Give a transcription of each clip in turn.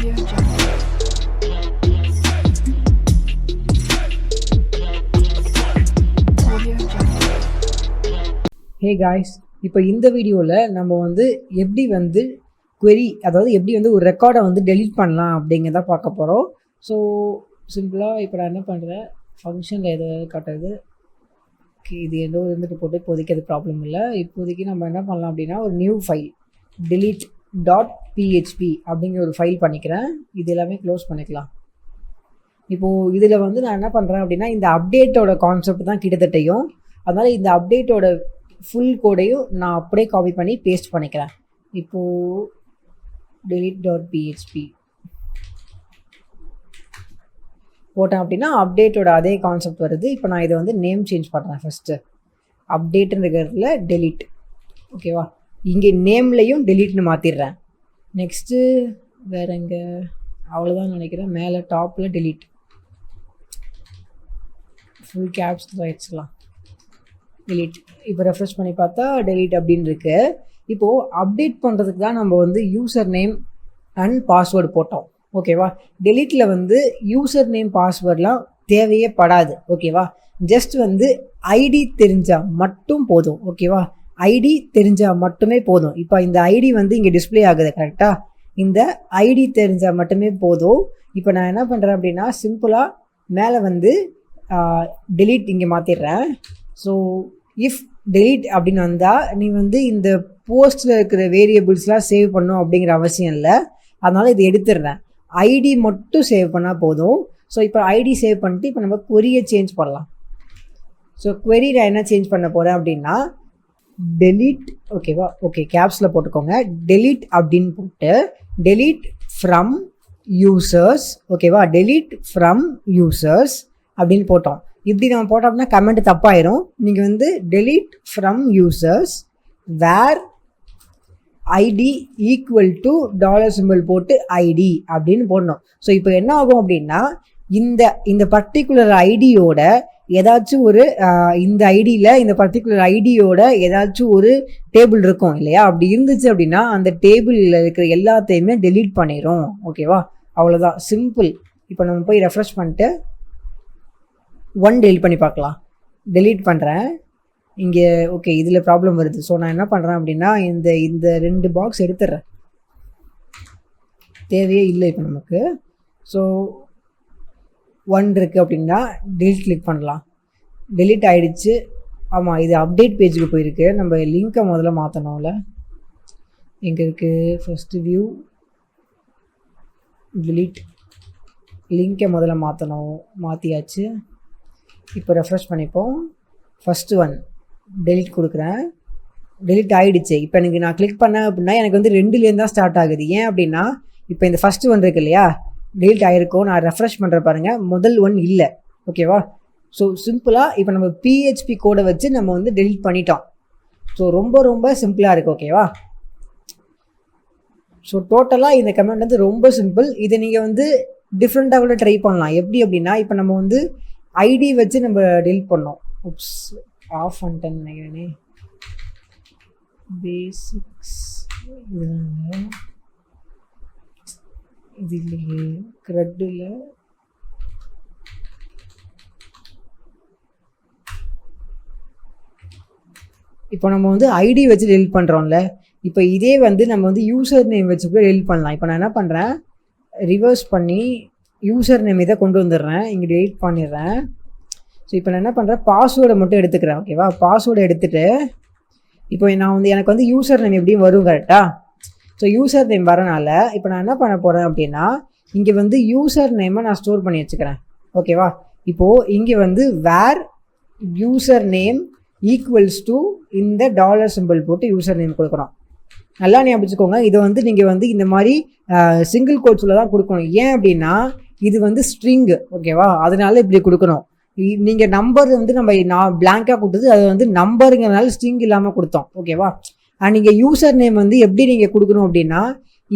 Hey guys இப்போ இந்த வீடியோவில் நம்ம வந்து எப்படி வந்து குவெரி அதாவது எப்படி வந்து ஒரு ரெக்கார்டை வந்து டெலிட் பண்ணலாம் அப்படிங்கிறத பார்க்க போகிறோம் ஸோ சிம்பிளாக இப்போ நான் என்ன பண்ணுறேன் ஃபங்க்ஷனில் எது காட்டுறது? ஓகே இது ஏதோ இருந்துட்டு போட்டு இப்போதைக்கு அது ப்ராப்ளம் இல்லை. இப்போதைக்கு நம்ம என்ன பண்ணலாம் அப்படின்னா ஒரு new file delete dot PHP அப்படிங்கிற ஒரு ஃபைல் பண்ணிக்கிறேன். இது எல்லாமே க்ளோஸ் பண்ணிக்கலாம். இப்போது இதில் வந்து நான் என்ன பண்ணுறேன் அப்படின்னா இந்த அப்டேட்டோட கான்செப்ட் தான் கிட்டத்தட்டையும் அதனால் இந்த அப்டேட்டோட ஃபுல் கோடையும் நான் அப்படியே காப்பி பண்ணி பேஸ்ட் பண்ணிக்கிறேன். இப்போது டெலிட் டாட் பிஹெச்பி போட்டேன் அப்படின்னா அப்டேட்டோட அதே கான்செப்ட் வருது. இப்போ நான் இதை வந்து நேம் சேஞ்ச் பண்ணுறேன் ஃபஸ்ட்டு அப்டேட்டுங்கிறதுல டெலிட் ஓகேவா இங்கே நேம்லையும் டெலீட்னு மாற்றிடுறேன் நெக்ஸ்ட்டு வேற எங்கே? அவ்வளோதான் நினைக்கிறேன். மேலே டாப்பில் டெலீட் ஃபுல் கேப்ஸ் வச்சுக்கலாம் டெலீட் இப்போ ரெஃப்ரெஷ் பண்ணி பார்த்தா டெலீட் அப்படின்னு இருக்கு. இப்போது அப்டேட் பண்ணுறதுக்கு தான் நம்ம வந்து யூசர் நேம் அண்ட் பாஸ்வேர்டு போட்டோம் ஓகேவா டெலீட்டில் வந்து யூசர் நேம் பாஸ்வேர்ட்லாம் தேவையே படாது. ஓகேவா ஜஸ்ட் வந்து ஐடி தெரிஞ்சால் மட்டும் போதும். ஓகேவா ஐடி தெரிஞ்சால் மட்டுமே போதும். இப்போ இந்த ஐடி வந்து இங்கே டிஸ்ப்ளே ஆகுது கரெக்டாக இந்த ஐடி தெரிஞ்சால் மட்டுமே போதும். இப்போ நான் என்ன பண்ணுறேன் அப்படின்னா சிம்பிளாக மேலே வந்து டெலீட் இங்கே மாற்றிடுறேன் ஸோ இஃப் டெலீட் அப்படின்னு வந்தால் நீ வந்து இந்த போஸ்ட்டில் இருக்கிற வேரியபிள்ஸ்லாம் சேவ் பண்ணும் அப்படிங்கிற அவசியம் இல்லை. அதனால் இது எடுத்துடுறேன். ஐடி மட்டும் சேவ் பண்ணால் போதும். ஸோ இப்போ ஐடி சேவ் பண்ணிட்டு இப்போ நம்ம கொரியை சேஞ்ச் பண்ணலாம். ஸோ query நான் என்ன சேஞ்ச் பண்ண போகிறேன் அப்படின்னா டெலிட் ஓகேவா ஓகே கேப்ஸில் போட்டுக்கோங்க. டெலிட் அப்படின்னு போட்டு டெலிட் ஃப்ரம் யூசர்ஸ் ஓகேவா டெலிட் ஃப்ரம் யூசர்ஸ் அப்படின்னு போட்டோம். இப்படி நம்ம போட்டோம் அப்படின்னா கமெண்ட் தப்பாயிரும். நீங்கள் வந்து delete from users where ID equal to dollar symbol போட்டு ஐடி அப்படின்னு போடணும். ஸோ இப்போ என்ன ஆகும் அப்படின்னா இந்த இந்த பர்டிகுலர் ஐடியோட ஏதாச்சும் ஒரு இந்த ஐடியில் இந்த பர்டிகுலர் ஐடியோட ஏதாச்சும் ஒரு டேபிள் இருக்கும் இல்லையா? அப்படி இருந்துச்சு அப்படின்னா அந்த டேபிளில் இருக்கிற எல்லாத்தையுமே டெலீட் பண்ணிடும் ஓகேவா அவ்வளோதான் சிம்பிள் இப்போ நம்ம போய் ரெஃப்ரெஷ் பண்ணிட்டு ஒன் delete பண்ணி பார்க்கலாம். டெலீட் பண்ணுறேன் இங்கே ஓகே இதில் ப்ராப்ளம் வருது. ஸோ நான் என்ன பண்ணுறேன் அப்படின்னா இந்த இந்த ரெண்டு பாக்ஸ் எடுத்துடுறேன். தேவையே இல்லை இப்போ நமக்கு. ஸோ ஒன் இருக்குது அப்படின்னா டெலிட் கிளிக் பண்ணலாம். டெலிட் ஆகிடுச்சு ஆமாம் இது அப்டேட் பேஜுக்கு போயிருக்கு. நம்ம லிங்க்கை முதல்ல மாற்றணும்ல எங்கே இருக்குது ஃபஸ்ட்டு வியூ டெலிட் லிங்க்கை முதல்ல மாற்றணும் மாற்றியாச்சு இப்போ ரெஃப்ரெஷ் பண்ணிப்போம். ஃபஸ்ட்டு ஒன் டெலிட் கொடுக்குறேன். டெலிட் ஆகிடுச்சு இப்போ எனக்கு நான் கிளிக் பண்ணேன் அப்படின்னா எனக்கு வந்து ரெண்டுலேருந்து தான் ஸ்டார்ட் ஆகுது. ஏன் அப்படின்னா இப்போ இந்த ஃபஸ்ட்டு ஒன் இருக்கு இல்லையா? டெலிட் ஆகிருக்கோ நான் ரெஃப்ரெஷ் பண்ணுற பாருங்க. முதல் ஒன் இல்லை. ஓகேவா ஸோ சிம்பிளாக இப்போ நம்ம பிஹெச்பி கோடை வச்சு நம்ம வந்து டெலிட் பண்ணிட்டோம். ஸோ ரொம்ப ரொம்ப சிம்பிளாக இருக்குது ஓகேவா ஸோ டோட்டலாக இந்த கமெண்ட் வந்து ரொம்ப சிம்பிள் இதை நீங்கள் வந்து டிஃப்ரெண்ட்டாக கூட ட்ரை பண்ணலாம். எப்படி அப்படின்னா இப்போ நம்ம வந்து ஐடி வச்சு நம்ம டெலிட் பண்ணோம். உப்ஸ் ஆஃப் பண்ணிட்டேன்னு நினைக்கிறேனே. பேசிக்ஸ் இது இல்லையே க்ரெட்டில் இப்போ நம்ம வந்து ஐடி வச்சு டெலிட் பண்ணுறோம்ல இப்போ இதே வந்து நம்ம வந்து யூசர் நேம் வச்சு கூட டெலிட் பண்ணலாம். இப்போ நான் என்ன பண்ணுறேன் ரிவர்ஸ் பண்ணி யூசர் நேம் இதை கொண்டு வந்துடுறேன். இங்கே டெலிட் பண்ணிடுறேன். ஸோ இப்போ நான் என்ன பண்ணுறேன் பாஸ்வேர்டை மட்டும் எடுத்துக்கிறேன். ஓகேவா பாஸ்வேர்டை எடுத்துகிட்டு இப்போ நான் வந்து எனக்கு வந்து யூசர் நேம் எப்படியும் வரும் கரெக்டாக ஸோ யூசர் நேம் வரனால இப்போ நான் என்ன பண்ண போகிறேன் அப்படின்னா இங்கே வந்து யூசர் நேமை நான் ஸ்டோர் பண்ணி வச்சுக்கிறேன். ஓகேவா இப்போது இங்கே வந்து where user name equals to இந்த டாலர் சிம்பிள் போட்டு யூசர் நேம் கொடுக்குறோம் நல்லா ஞாபகம் இதை வந்து நீங்கள் வந்து இந்த மாதிரி சிங்கிள் கோட்ஸில் தான் கொடுக்கணும். ஏன் அப்படின்னா இது வந்து ஸ்ட்ரிங்கு ஓகேவா அதனால இப்படி கொடுக்கணும். நீங்கள் நம்பர் வந்து நம்ம நான் பிளாங்காக கொடுத்தது அது வந்து நம்பருங்கிறனால ஸ்ட்ரிங் இல்லாமல் கொடுத்தோம். ஓகேவா நீங்கள் யூசர் நேம் வந்து எப்படி நீங்கள் கொடுக்கணும் அப்படின்னா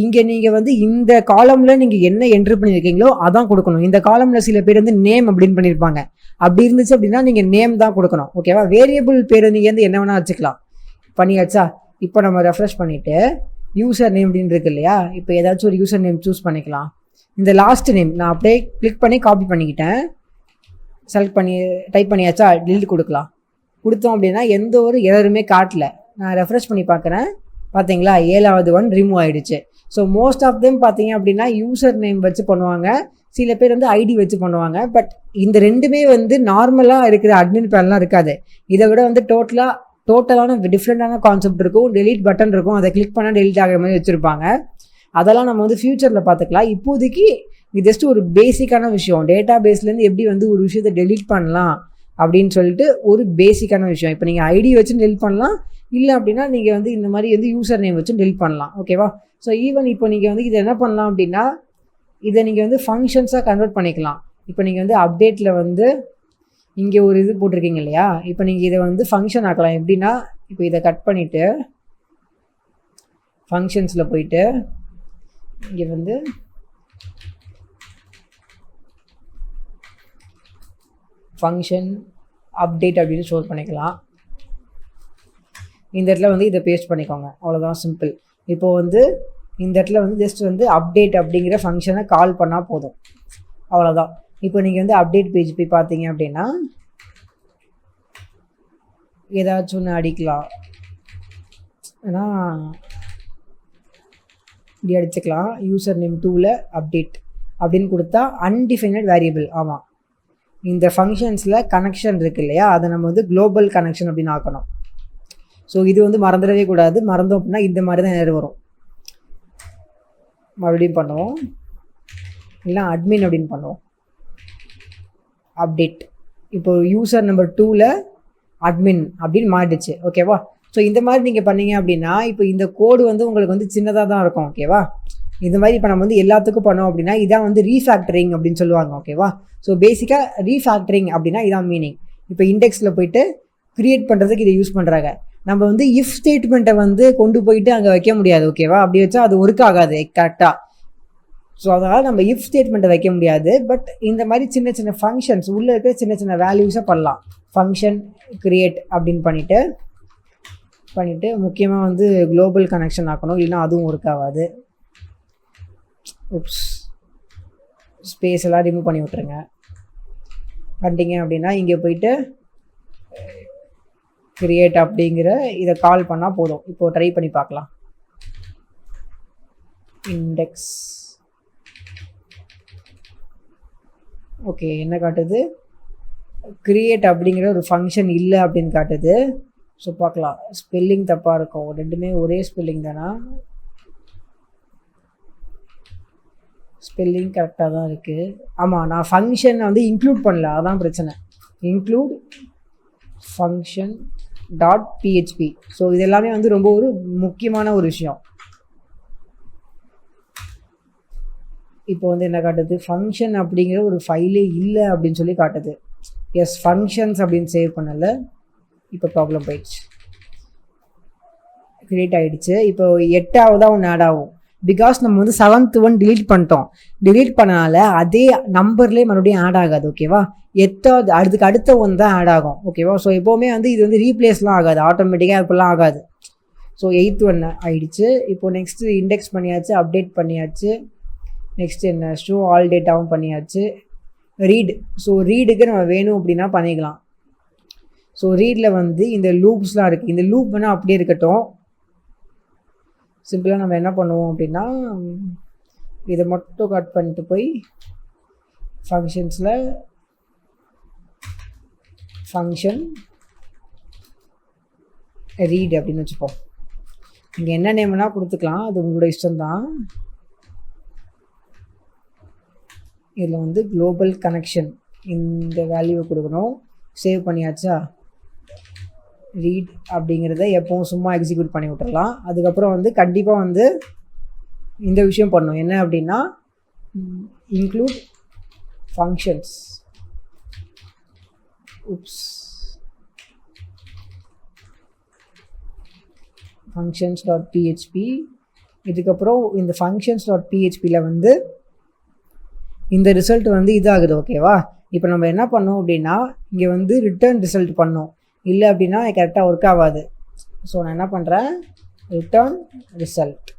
இங்கே நீங்கள் வந்து இந்த காலமில் நீங்கள் என்ன என்ட்ரு பண்ணியிருக்கீங்களோ அதான் கொடுக்கணும். இந்த காலமில் சில பேர் வந்து நேம் அப்படின்னு பண்ணியிருப்பாங்க அப்படி இருந்துச்சு அப்படின்னா நீங்கள் நேம் தான் கொடுக்கணும். ஓகேவா வேரியபிள் பேர் நீங்கள் வந்து என்ன வேணால் வச்சுக்கலாம். பண்ணியாச்சா? இப்போ நம்ம ரெஃப்ரெஷ் பண்ணிவிட்டு யூசர் நேம் அப்படின்னு இருக்கு இல்லையா? இப்போ ஏதாச்சும் ஒரு யூசர் நேம் சூஸ் பண்ணிக்கலாம். இந்த லாஸ்ட் நேம் நான் அப்படியே கிளிக் பண்ணி காப்பி பண்ணிக்கிட்டேன். செலக்ட் பண்ணி டைப் பண்ணியாச்சா? delete கொடுக்கலாம். கொடுத்தோம் அப்படின்னா எந்த ஒரு எரருமே காட்டல. நான் ரெஃப்ரெஷ் பண்ணி பார்க்குறேன் பார்த்தீங்களா ஏழாவது ஒன் ரிமூவ் ஆகிடுச்சு ஸோ மோஸ்ட் ஆஃப் தெம் பார்த்தீங்க அப்படின்னா யூசர் நேம் வச்சு பண்ணுவாங்க. சில பேர் வந்து ஐடி வச்சு பண்ணுவாங்க. பட் இந்த ரெண்டுமே வந்து நார்மலாக இருக்கிற அட்மின் பேர்லாம் இருக்காது. இதை விட வந்து டோட்டலாக டோட்டலான டிஃப்ரெண்ட்டான கான்செப்ட் இருக்கும். டெலிட் பட்டன் இருக்கும். அதை கிளிக் பண்ணால் டெலிட் ஆகிற மாதிரி வச்சுருப்பாங்க. அதெல்லாம் நம்ம வந்து ஃப்யூச்சரில் பார்த்துக்கலாம் இப்போதைக்கு இது ஜஸ்ட் ஒரு பேசிக்கான விஷயம். டேட்டா பேஸ்லேருந்து எப்படி வந்து ஒரு விஷயத்தை டெலிட் பண்ணலாம் அப்படின்னு சொல்லிட்டு ஒரு பேசிக்கான விஷயம். இப்போ நீங்கள் ஐடி வச்சு டெலிட் பண்ணலாம். இல்லை அப்படின்னா நீங்கள் வந்து இந்த மாதிரி வந்து யூசர் நேம் வச்சு டெலிட் பண்ணலாம். ஓகேவா ஸோ ஈவன் இப்போ நீங்கள் வந்து இதை என்ன பண்ணலாம் அப்படின்னா இதை நீங்கள் வந்து ஃபங்க்ஷன்ஸாக கன்வெர்ட் பண்ணிக்கலாம். இப்போ நீங்கள் வந்து அப்டேட்டில் வந்து இங்கே ஒரு இது போட்டிருக்கீங்க இல்லையா? இப்போ நீங்கள் இதை வந்து ஃபங்க்ஷன் ஆக்கலாம். எப்படின்னா இப்போ இதை கட் பண்ணிவிட்டு ஃபங்க்ஷன்ஸில் போயிட்டு இங்கே வந்து ஃபங்க்ஷன் அப்டேட் அப்படின்னு ஸ்டோர் பண்ணிக்கலாம். இந்த இடத்துல வந்து இதை பேஸ்ட் பண்ணிக்கோங்க. அவ்வளோதான் சிம்பிள் இப்போ வந்து இந்த இடத்துல வந்து ஜஸ்ட் வந்து அப்டேட் அப்படிங்கிற ஃபங்க்ஷனை கால் பண்ணால் போதும். அவ்வளோதான் இப்போ நீங்கள் வந்து அப்டேட் பேஜ் போய் பார்த்தீங்க அப்படின்னா ஏதாச்சும் ஒன்று அடிக்கலாம். ஏன்னா இப்படி அடிச்சுக்கலாம். யூசர் நேம் டூவில் அப்டேட் அப்படின்னு கொடுத்தா அன்டிஃபைனட் வேரியபிள் ஆமாம் இந்த ஃபங்க்ஷன்ஸில் கனெக்ஷன் இருக்குது இல்லையா? அதை நம்ம வந்து குளோபல் கனெக்ஷன் அப்படின்னு ஆக்கணும். ஸோ இது வந்து மறந்துடவே கூடாது. மறந்தோம் அப்படின்னா இந்த மாதிரி தான் error வரும். மறுபடியும் பண்ணுவோம். இல்லை அட்மின் அப்படின்னு பண்ணுவோம். அப்டேட் இப்போ யூசர் நம்பர் டூவில் அட்மின் அப்படின்னு மாறிடுச்சு. ஓகேவா ஸோ இந்த மாதிரி நீங்கள் பண்ணீங்க அப்படின்னா இப்போ இந்த கோடு வந்து உங்களுக்கு வந்து சின்னதாக தான் இருக்கும் ஓகேவா இந்த மாதிரி இப்போ நம்ம வந்து எல்லாத்துக்கும் பண்ணோம் அப்படின்னா இதான் வந்து ரீஃபேக்டரிங் அப்படின்னு சொல்லுவாங்க. ஓகேவா ஸோ பேசிக்காக ரீஃபேக்டரிங் அப்படின்னா இதான் மீனிங் இப்போ இண்டெக்ஸில் போயிட்டு க்ரியேட் பண்ணுறதுக்கு இதை யூஸ் பண்ணுறாங்க நம்ம வந்து இஃப் ஸ்டேட்மெண்ட்டை வந்து கொண்டு போயிட்டு அங்கே வைக்க முடியாது ஓகேவா அப்படி வச்சா அது ஒர்க் ஆகாது கரெக்டாக ஸோ அதனால் நம்ம இஃப் ஸ்டேட்மெண்ட்டை வைக்க முடியாது. பட் இந்த மாதிரி சின்ன சின்ன ஃபங்க்ஷன்ஸ் உள்ளே இருக்கிற சின்ன சின்ன வேல்யூஸை பண்ணலாம். ஃபங்க்ஷன் கிரியேட் அப்படின்னு பண்ணிவிட்டு பண்ணிவிட்டு முக்கியமாக வந்து குளோபல் கனெக்ஷன் ஆக்கணும். இல்லைன்னா அதுவும் ஒர்க் ஆகாது. உப்ஸ் ஸ்பேஸ் எல்லாம் ரிமூவ் பண்ணி விட்ருங்க பண்ணிட்டீங்க அப்படின்னா இங்கே போயிட்டு கிரியேட் அப்படிங்கிற இதை கால் பண்ணால் போதும். இப்போ ட்ரை பண்ணி பார்க்கலாம். இண்டெக்ஸ் ஓகே என்ன காட்டுது? கிரியேட் அப்படிங்கிற ஒரு ஃபங்க்ஷன் இல்லை அப்படின்னு காட்டுது. ஸோ பார்க்கலாம். ஸ்பெல்லிங் தப்பாக இருக்கும். ரெண்டுமே ஒரே ஸ்பெல்லிங் தானா? ஸ்பெல்லிங் கரெக்டாக தான் இருக்குது ஆமாம் நான் ஃபங்க்ஷன் வந்து இன்க்ளூட் பண்ணல. அதான் பிரச்சனை. Include function dot PHP so இது எல்லாமே வந்து ரொம்ப ஒரு முக்கியமான ஒரு விஷயம். இப்போ வந்து என்ன காட்டுது? ஃபங்க்ஷன் அப்படிங்கிற ஒரு ஃபைலே இல்லை அப்படின்னு சொல்லி காட்டுது. எஸ் ஃபங்க்ஷன்ஸ் அப்படின்னு சேவ் பண்ணல. இப்போ ப்ராப்ளம் போயிடுச்சு. கிரியேட் ஆகிடுச்சு இப்போ எட்டாவதாக ஒன்று ஆட் ஆகும். பிகாஸ் நம்ம வந்து செவன்த் ஒன் டிலீட் பண்ணிட்டோம். டிலீட் பண்ணனால அதே நம்பர்லேயே மறுபடியும் ஆட் ஆகாது ஓகேவா எத்தாவது அதுக்கு அடுத்த ஒன் தான் ஆட் ஆகும் ஓகேவா ஸோ எப்போவுமே வந்து இது வந்து ரீப்ளேஸ்லாம் ஆகாது. ஆட்டோமேட்டிக்காக இப்போல்லாம் ஆகாது. ஸோ எயித் ஒன் ஆகிடுச்சு இப்போ நெக்ஸ்ட்டு இண்டெக்ஸ் பண்ணியாச்சு அப்டேட் பண்ணியாச்சு. நெக்ஸ்ட் என்ன? ஷோ ஆல் டேட்டாவும் பண்ணியாச்சு. ரீடு ஸோ ரீடுக்கு நம்ம வேணும் அப்படின்னா பண்ணிக்கலாம். ஸோ ரீடில் வந்து இந்த லூப்ஸ்லாம் இருக்குது இந்த லூப் வேணால் அப்படியே இருக்கட்டும். சிம்பிளாக நம்ம என்ன பண்ணுவோம் அப்படின்னா இதை மட்டும் கட் பண்ணிட்டு போய் ஃபங்க்ஷன்ஸில் ஃபங்க்ஷன் ரீட் அப்படின்னு வச்சுப்போம். நீங்கள் என்ன நேம்னா கொடுத்துக்கலாம். அது உங்களோட இஷ்டம்தான். இதில் வந்து குளோபல் கனெக்ஷன் இந்த வேல்யூவை கொடுக்கணும். சேவ் பண்ணியாச்சா? ரீட் அப்படிங்கிறத எப்பவும் சும்மா எக்ஸிக்யூட் பண்ணி விட்டுறலாம். அதுக்கப்புறம் வந்து கண்டிப்பாக வந்து இந்த விஷயம் பண்ணும் என்ன அப்படின்னா include functions oops functions dot PHP இதுக்கப்புறம் இந்த ஃபங்க்ஷன்ஸ் டாட் பிஹெச்பியில் வந்து இந்த ரிசல்ட் வந்து இதாகுது ஓகேவா இப்போ நம்ம என்ன பண்ணோம் அப்படின்னா இங்கே வந்து ரிட்டர்ன் ரிசல்ட் பண்ணோம். இல்லை அப்படின்னா கரெக்டாக ஒர்க் ஆகாது. ஸோ நான் என்ன பண்ணுறேன் ரிட்டர்ன் ரிசல்ட்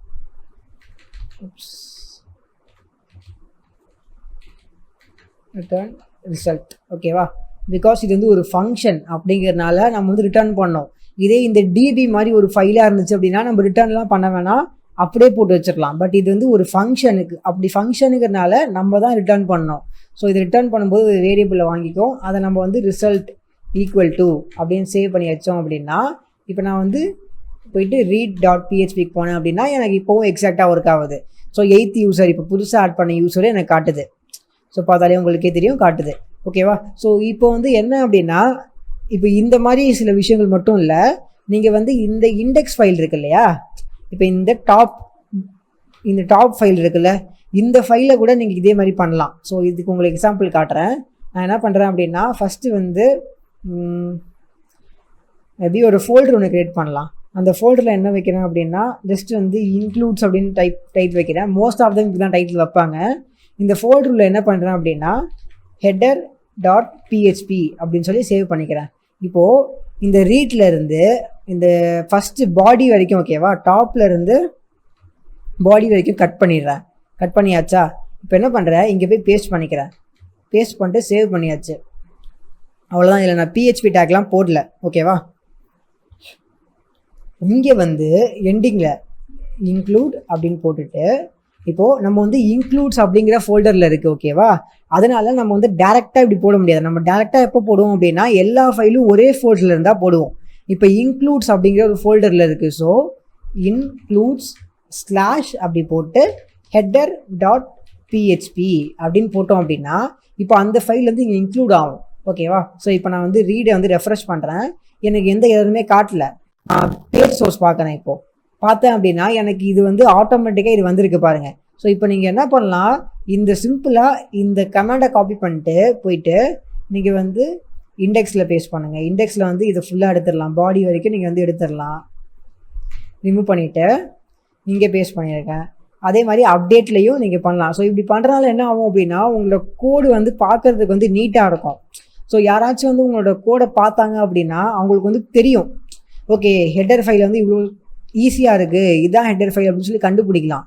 ரிட்டர்ன் ரிசல்ட் ஓகேவா பிகாஸ் இது வந்து ஒரு ஃபங்க்ஷன் அப்படிங்கிறதுனால நம்ம வந்து ரிட்டர்ன் பண்ணோம். இதே இந்த டிபி மாதிரி ஒரு ஃபைலாக இருந்துச்சு அப்படின்னா நம்ம ரிட்டர்ன்லாம் பண்ண வேணாம். அப்படியே போட்டு வச்சிடலாம். பட் இது வந்து ஒரு ஃபங்க்ஷனுக்கு அப்படி ஃபங்க்ஷனுங்கிறனால நம்ம தான் ரிட்டர்ன் பண்ணோம். ஸோ இது ரிட்டர்ன் பண்ணும்போது வேரியபிளை வாங்கிக்கும் அதை நம்ம வந்து ரிசல்ட் ஈக்குவல் டு அப்படின்னு சேவ் பண்ணி வச்சோம் அப்படின்னா இப்போ நான் வந்து போயிட்டு ரீட் டாட் பிஹெச்பிக்கு போனேன் அப்படின்னா எனக்கு இப்போவும் எக்ஸாக்டாக ஒர்க் ஆகுது. ஸோ எயித் யூசர் இப்போ புதுசாக ஆட் பண்ண யூசரே எனக்கு காட்டுது. ஸோ பார்த்தாலே உங்களுக்கே தெரியும் காட்டுது. ஓகேவா ஸோ இப்போ வந்து என்ன அப்படின்னா இப்போ இந்த மாதிரி சில விஷயங்கள் மட்டும் இல்லை நீங்கள் வந்து இந்த இண்டெக்ஸ் ஃபைல் இருக்கு இல்லையா? இப்போ இந்த டாப் இந்த டாப் ஃபைல் இருக்குல்ல இந்த ஃபைலை கூட நீங்கள் இதே மாதிரி பண்ணலாம். ஸோ இதுக்கு உங்களுக்கு எக்ஸாம்பிள் காட்டுறேன். நான் என்ன பண்ணுறேன் அப்படின்னா ஃபஸ்ட்டு வந்து மேபி ஒரு ஃபோல்டர் ஒன்று க்ரியேட் பண்ணலாம். அந்த ஃபோல்டரில் என்ன வைக்கிறேன் அப்படின்னா ஜஸ்ட் வந்து இன்க்ளூட்ஸ் அப்படின்னு டைப் டைப் வைக்கிறேன். மோஸ்ட் ஆஃப் தம் தான் டைட்டில் வைப்பாங்க. இந்த ஃபோல்டரில் என்ன பண்ணுறேன் அப்படின்னா ஹெட்டர் டாட் பிஹெச்பி அப்படின்னு சொல்லி சேவ் பண்ணிக்கிறேன். இப்போது இந்த ரீட்டில் இருந்து இந்த ஃபஸ்ட்டு பாடி வரைக்கும் ஓகேவா டாப்பில் இருந்து பாடி வரைக்கும் கட் பண்ணிடுறேன். கட் பண்ணியாச்சா? இப்போ என்ன பண்ணுறேன் இங்கே போய் பேஸ்ட் பண்ணிக்கிறேன். பேஸ்ட் பண்ணிட்டு சேவ் பண்ணியாச்சு. அவ்வளோதான் இல்லை நான் பிஹெச்பி டேக்லாம் போடல. ஓகேவா இங்கே வந்து எண்டிங்கில் இன்க்ளூட் அப்படின்னு போட்டுட்டு இப்போது நம்ம வந்து இன்க்ளூட்ஸ் அப்படிங்கிற ஃபோல்டரில் இருக்குது ஓகேவா அதனால நம்ம வந்து டேரெக்டாக இப்படி போட முடியாது. நம்ம டேரெக்டாக எப்போ போடுவோம் அப்படின்னா எல்லா ஃபைலும் ஒரே ஃபோல்டரில் இருந்தால் போடுவோம். இப்போ இன்க்ளூட்ஸ் அப்படிங்கிற ஒரு ஃபோல்டரில் இருக்குது ஸோ இன்க்ளூட்ஸ் ஸ்லாஷ் அப்படி போட்டு ஹெட்டர் டாட் பிஹெச்பி அப்படின்னு போட்டோம் அப்படின்னா இப்போ அந்த ஃபைல் வந்து இங்கே இன்க்ளூட் ஆகும். ஓகேவா? ஸோ இப்போ நான் வந்து ரீடை வந்து ரெஃப்ரெஷ் பண்ணுறேன் எனக்கு எந்த எதுவுமே காட்டல. நான் பேஜ் சோர்ஸ் பார்க்குறேன் இப்போது பார்த்தேன் அப்படின்னா எனக்கு இது வந்து ஆட்டோமேட்டிக்காக இது வந்திருக்கு பாருங்கள் ஸோ இப்போ நீங்கள் என்ன பண்ணலாம்? இந்த சிம்பிளாக இந்த கமாண்டை காப்பி பண்ணிட்டு போயிட்டு நீங்கள் வந்து இண்டெக்ஸில் பேஸ்ட் பண்ணுங்கள் இண்டெக்ஸில் வந்து இதை ஃபுல்லாக எடுத்துடலாம். பாடி வரைக்கும் நீங்கள் வந்து எடுத்துடலாம். ரிமூவ் பண்ணிவிட்டு நீங்கள் பேஸ்ட் பண்ணியிருக்கேன் அதே மாதிரி அப்டேட்லேயும் நீங்கள் பண்ணலாம். ஸோ இப்படி பண்ணுறதுனால என்ன ஆகும் அப்படின்னா உங்களோட கோடு வந்து பார்க்கறதுக்கு வந்து நீட்டாக இருக்கும். ஸோ யாராச்சும் வந்து உங்களோட கோடை பார்த்தாங்க அப்படின்னா அவங்களுக்கு வந்து தெரியும். ஓகே ஹெட்டர் ஃபைல் வந்து இவ்வளோ ஈஸியாக இருக்குது இதான் ஹெட்டர் ஃபைல் அப்படின்னு சொல்லி கண்டுபிடிக்கலாம்.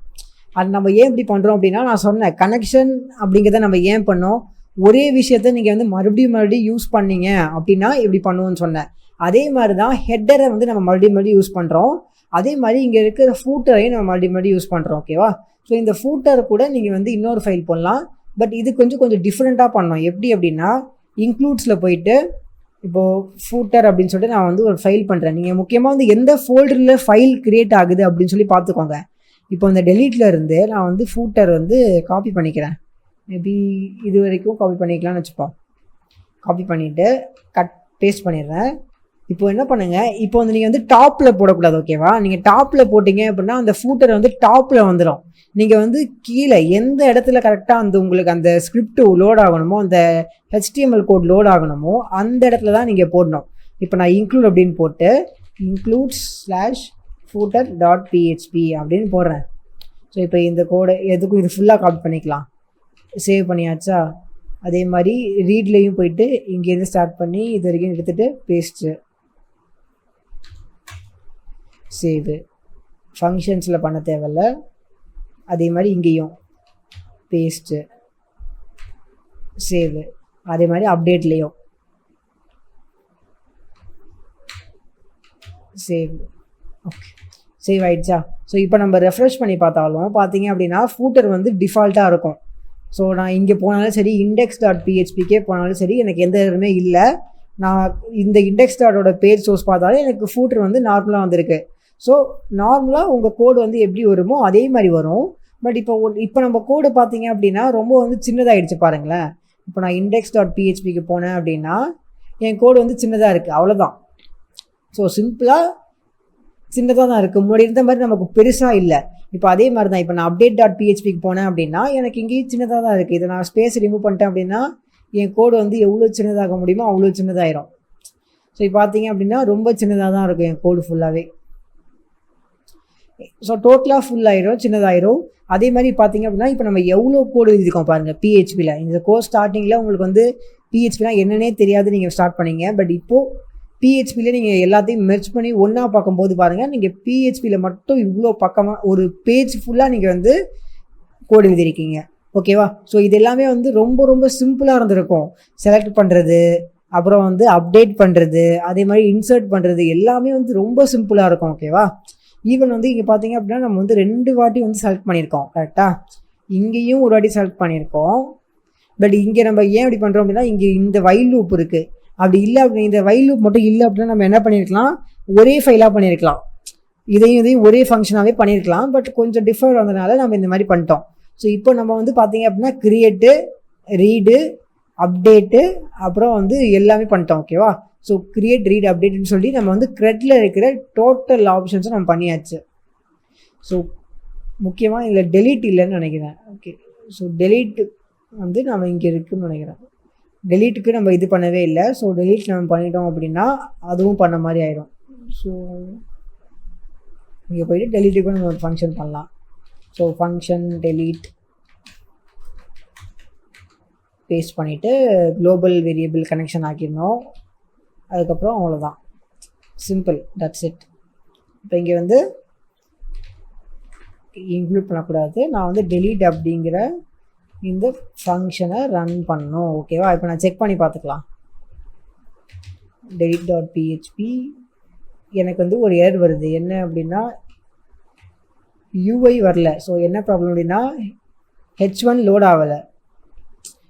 அது நம்ம ஏன் இப்படி பண்ணுறோம் அப்படின்னா நான் சொன்னேன் கனெக்ஷன் அப்படிங்கிறத நம்ம ஏன் பண்ணோம்? ஒரே விஷயத்த நீங்கள் வந்து மறுபடியும் மறுபடியும் யூஸ் பண்ணீங்க அப்படின்னா இப்படி பண்ணுவோம்னு சொன்னேன். அதே மாதிரி தான் ஹெட்டரை வந்து நம்ம மறுபடியும் மறுபடியும் யூஸ் பண்ணுறோம் அதே மாதிரி இங்கே இருக்கிற ஃபூட்டரையும் நம்ம மறுபடியும் மறுபடியும் யூஸ் பண்ணுறோம் ஓகேவா ஸோ இந்த ஃபூட்டர் கூட நீங்கள் வந்து இன்னொரு ஃபைல் பண்ணலாம் பட் இது கொஞ்சம் கொஞ்சம் டிஃப்ரெண்ட்டாக பண்ணோம் எப்படி அப்படின்னா இன்க்ளூட்ஸில் போயிட்டு இப்போது ஃபூட்டர் அப்படின்னு சொல்லிட்டு நான் வந்து ஒரு ஃபைல் பண்ணுறேன் நீங்கள் முக்கியமாக வந்து எந்த ஃபோல்டரில் ஃபைல் கிரியேட் ஆகுது அப்படின்னு சொல்லி பார்த்துக்கோங்க. இப்போ அந்த டெலீட்டில் இருந்து நான் வந்து ஃபூட்டர் வந்து காப்பி பண்ணிக்கிறேன். மேபி இது வரைக்கும் காப்பி பண்ணிக்கலாம்னு வச்சுப்போம். காப்பி பண்ணிவிட்டு கட் பேஸ்ட் பண்ணிடுறேன். இப்போ என்ன பண்ணுங்க? இப்போ வந்து நீங்கள் வந்து டாப்பில் போடக்கூடாது ஓகேவா? நீங்கள் டாப்பில் போட்டிங்க அப்படின்னா அந்த ஃபூட்டர் வந்து டாப்பில் வந்துடும் நீங்கள் வந்து கீழே எந்த இடத்துல கரெக்டாக அந்த உங்களுக்கு அந்த ஸ்கிரிப்ட் லோட் ஆகணுமோ அந்த ஹெச்டிஎம்எல் கோட் லோட் ஆகணுமோ அந்த இடத்துல தான் நீங்கள் போடணும். இப்போ நான் இன்க்ளூட் அப்படின்னு போட்டு include slash footer dot PHP அப்படின்னு போடுறேன். ஸோ இப்போ இந்த கோடை எதுக்கும் இது ஃபுல்லாக காப்பி பண்ணிக்கலாம். சேவ் பண்ணியாச்சா? அதே மாதிரி ரீட்லேயும் போயிட்டு இங்கேருந்து ஸ்டார்ட் பண்ணி இது வரைக்கும் எடுத்துகிட்டு பேஸ்ட்டு சேவு ஃபங்க்ஷன்ஸில் பண்ண தேவையில்ல. அதே மாதிரி இங்கேயும் பேஸ்ட்டு சேவு அதே மாதிரி அப்டேட்லேயும் சேவ் ஓகே சேவ் ஆயிடுச்சா? ஸோ இப்போ நம்ம ரெஃப்ரெஷ் பண்ணி பார்த்தாலும் பார்த்தீங்க அப்படின்னா ஃபூட்டர் வந்து டிஃபால்ட்டாக இருக்கும். ஸோ நான் இங்கே போனாலும் சரி இண்டெக்ஸ் டாட் பிஹெச்பிக்கே போனாலும் சரி எனக்கு எந்த இதுவுமே இல்லை. நான் இந்த இண்டெக்ஸ் டாட்டோட பேஜ் சோர்ஸ் பார்த்தாலும் எனக்கு ஃபூட்டர் வந்து நார்மலாக வந்திருக்கு. ஸோ நார்மலாக உங்கள் கோடு வந்து எப்படி வருமோ அதே மாதிரி வரும். பட் இப்போ ஒரு- இப்போ நம்ம கோடு பார்த்தீங்க அப்படின்னா ரொம்ப வந்து சின்னதாகிடுச்சு பாருங்களேன். இப்போ நான் இண்டெக்ஸ் டாட் பிஹெச்பிக்கு போனேன் அப்படின்னா என் கோடு வந்து சின்னதாக இருக்குது அவ்வளோதான் ஸோ சிம்பிளாக சின்னதாக தான் இருக்குது முன்னாடி இருந்த மாதிரி நமக்கு பெருசாக இல்லை. இப்போ அதே மாதிரி தான். இப்போ நான் அப்டேட் டாட் பிஹெச்பிக்கு போனேன் அப்படின்னா எனக்கு இங்கேயும் சின்னதாக தான் இருக்குது இதை நான் ஸ்பேஸ் ரிமூவ் பண்ணிட்டேன் அப்படின்னா என் கோடு வந்து எவ்வளோ சின்னதாக முடியுமோ அவ்வளோ சின்னதாயிரும். ஸோ இப்போ பார்த்தீங்க அப்படின்னா ரொம்ப சின்னதாக தான் இருக்கும் என் கோடு ஃபுல்லாகவே ஸோ டோட்டலாக ஃபுல் ஆயிரும் சின்னதாயிரும். அதே மாதிரி பார்த்தீங்க அப்படின்னா இப்போ நம்ம எவ்வளோ கோடு எழுதிருக்கோம் பாருங்கள் பிஹெச்பியில் இந்த கோர்ஸ் ஸ்டார்டிங்கில் உங்களுக்கு வந்து பிஹெச்பினா என்னன்னே தெரியாது நீங்கள் ஸ்டார்ட் பண்ணீங்க. பட் இப்போது பிஹெச்பியில் நீங்கள் எல்லாத்தையும் மெர்ச் பண்ணி ஒன்றா பார்க்கும்போது பாருங்கள் நீங்கள் பிஹெச்பியில் மட்டும் இவ்வளோ பக்கமாக ஒரு பேஜ் ஃபுல்லாக நீங்கள் வந்து கோடு எழுதியிருக்கீங்க. ஓகேவா ஸோ இது எல்லாமே வந்து ரொம்ப ரொம்ப சிம்பிளாக இருந்திருக்கும். செலக்ட் பண்ணுறது அப்புறம் வந்து அப்டேட் பண்ணுறது அதே மாதிரி இன்சர்ட் பண்ணுறது எல்லாமே வந்து ரொம்ப சிம்பிளாக இருக்கும். ஓகேவா ஈவன் வந்து இங்கே பார்த்தீங்க அப்படின்னா நம்ம வந்து ரெண்டு வாட்டி வந்து செலக்ட் பண்ணியிருக்கோம் கரெக்டாக இங்கேயும் ஒரு வாட்டி செலக்ட் பண்ணியிருக்கோம். பட் இங்கே நம்ம ஏன் இப்படி பண்ணுறோம் அப்படின்னா இங்கே இந்த வைல் லூப் இருக்குது அப்படி இல்லை அப்படி இந்த வைல் லூப் மட்டும் இல்லை அப்படின்னா நம்ம என்ன பண்ணியிருக்கலாம்? ஒரே ஃபைலாக பண்ணியிருக்கலாம். இதையும் இதையும் ஒரே ஃபங்க்ஷனாகவே பண்ணியிருக்கலாம். பட் கொஞ்சம் டிஃபர் வந்ததுனால நம்ம இந்த மாதிரி பண்ணிட்டோம். ஸோ இப்போ நம்ம வந்து பார்த்தீங்க அப்படின்னா கிரியேட்டு ரீடு அப்டேட்டு அப்புறம் வந்து எல்லாமே பண்ணிட்டோம் ஓகேவா ஸோ கிரியேட் ரீட் அப்டேட்னு சொல்லி நம்ம வந்து க்ரெட்டில் இருக்கிற டோட்டல் ஆப்ஷன்ஸும் நம்ம பண்ணியாச்சு. ஸோ முக்கியமாக இதில் டெலீட் இல்லைன்னு நினைக்கிறேன். ஓகே ஸோ delete வந்து நம்ம இங்கே இருக்குன்னு நினைக்கிறேன். டெலீட்டுக்கு நம்ம இது பண்ணவே இல்லை. ஸோ டெலீட் நம்ம பண்ணிட்டோம் அப்படின்னா அதுவும் பண்ண மாதிரி ஆயிடும் ஸோ இங்கே போயிட்டு டெலீட்டுக்கு நம்ம ஒரு ஃபங்க்ஷன் பண்ணலாம். ஸோ ஃபங்க்ஷன் டெலீட் பேஸ்ட் பண்ணிவிட்டு குளோபல் வேரியபிள் கனெக்ஷன் ஆக்கிடணும். அதுக்கப்புறம் அவ்வளோதான் சிம்பிள் தட்ஸ் இட் இப்போ இங்கே வந்து இன்க்ளூட் பண்ணக்கூடாது. நான் வந்து டெலிட் அப்படிங்கிற இந்த ஃபங்க்ஷனை ரன் பண்ணணும் ஓகேவா இப்போ நான் செக் பண்ணி பார்த்துக்கலாம். டெலிட் டாட் பிஹெச்பி எனக்கு வந்து ஒரு ஏர் வருது. என்ன அப்படின்னா யூஐ வரல. ஸோ என்ன ப்ராப்ளம் அப்படின்னா ஹெச் ஒன் லோட் ஆகலை.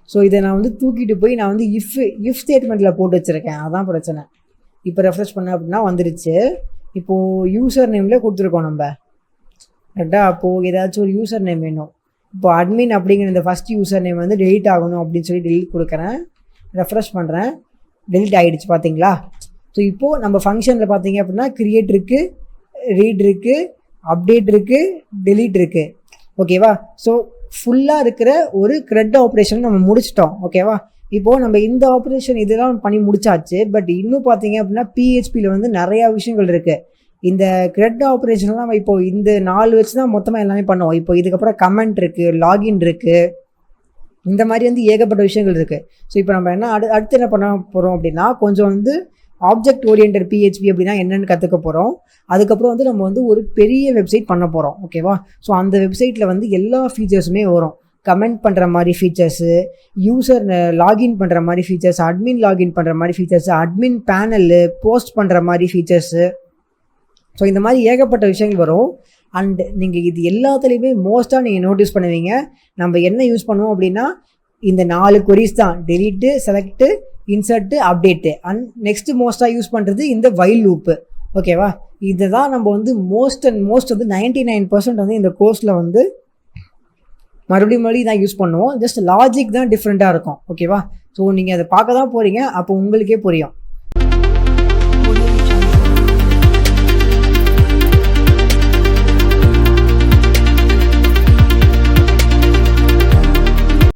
ஸோ இதை நான் வந்து தூக்கிட்டு போய் நான் வந்து இஃப் இஃப் ஸ்டேட்மெண்ட்டில் போட்டு வச்சுருக்கேன். அதான் பிரச்சனை. இப்போ ரெஃப்ரெஷ் பண்ண அப்படின்னா வந்துருச்சு. இப்போது யூசர் நேமில் கொடுத்துருக்கோம் நம்ம. கரெக்டாக அப்போது ஏதாச்சும் ஒரு யூசர் நேம் வேணும். இப்போ அட்மின் அப்படிங்கிற இந்த ஃபஸ்ட் யூசர் நேம் வந்து டெலிட் ஆகணும் அப்படின்னு சொல்லி டெலிட் கொடுக்குறேன். ரெஃப்ரெஷ் பண்ணுறேன் டெலிட் ஆகிடுச்சு பார்த்தீங்களா ஸோ இப்போது நம்ம ஃபங்க்ஷனில் பார்த்தீங்க அப்படின்னா க்ரியேட் இருக்குது ரீட் இருக்குது அப்டேட் இருக்குது டெலிட் இருக்குது ஓகேவா ஸோ ஃபுல்லாக இருக்கிற ஒரு க்ரெட் ஆப்ரேஷன் நம்ம முடிச்சிட்டோம் ஓகேவா இப்போது நம்ம இந்த ஆப்ரேஷன் இதெல்லாம் பண்ணி முடிச்சாச்சு பட் இன்னும் பார்த்தீங்க அப்படின்னா பிஹெச்பியில் வந்து நிறையா விஷயங்கள் இருக்குது இந்த க்ரெட் ஆப்ரேஷன்லாம் நம்ம இப்போ இந்த நாலு வச்சு தான் மொத்தமாக எல்லாமே பண்ணுவோம். இப்போ இதுக்கப்புறம் கமெண்ட் இருக்குது லாகின் இருக்குது இந்த மாதிரி வந்து ஏகப்பட்ட விஷயங்கள் இருக்குது ஸோ இப்போ நம்ம என்ன அடு அடுத்து என்ன பண்ண போகிறோம் அப்படின்னா கொஞ்சம் வந்து ஆப்ஜெக்ட் ஓரியன்ட் பிஹெச்பி அப்படின்னா என்னென்னு கற்றுக்க போகிறோம் அதுக்கப்புறம் வந்து நம்ம வந்து ஒரு பெரிய வெப்சைட் பண்ண போகிறோம் ஓகேவா ஸோ அந்த வெப்சைட்டில் வந்து எல்லா ஃபீச்சர்ஸுமே வரும். கமெண்ட் பண்ணுற மாதிரி ஃபீச்சர்ஸு யூசர் லாகின் பண்ணுற மாதிரி ஃபீச்சர்ஸ் அட்மின் லாகின் பண்ணுற மாதிரி ஃபீச்சர்ஸ் அட்மின் பேனலு போஸ்ட் பண்ணுற மாதிரி ஃபீச்சர்ஸு ஸோ இந்த மாதிரி ஏகப்பட்ட விஷயங்கள் வரும். அண்ட் நீங்கள் இது எல்லாத்துலேயுமே மோஸ்ட்டாக நீங்கள் நோட்டீஸ் பண்ணுவீங்க. நம்ம என்ன யூஸ் பண்ணுவோம் அப்படின்னா இந்த நாலு கொரிஸ் தான். Delete select insert update and next மோஸ்ட்டாக யூஸ் பண்ணுறது இந்த வைல் லூப்பு ஓகேவா இதை தான் நம்ம வந்து மோஸ்ட் அண்ட் மோஸ்ட் வந்து நைன்டி நைன் பர்சன்ட் வந்து இந்த கோர்ஸில் வந்து மறுபடியும் மறுபடியும் தான் யூஸ் பண்ணுவோம். ஜஸ்ட் லாஜிக் தான் டிஃப்ரெண்ட்டாக இருக்கும். ஓகேவா ஸோ நீங்கள் அதை பார்க்க தான் போகிறீங்க அப்போ உங்களுக்கே புரியும்.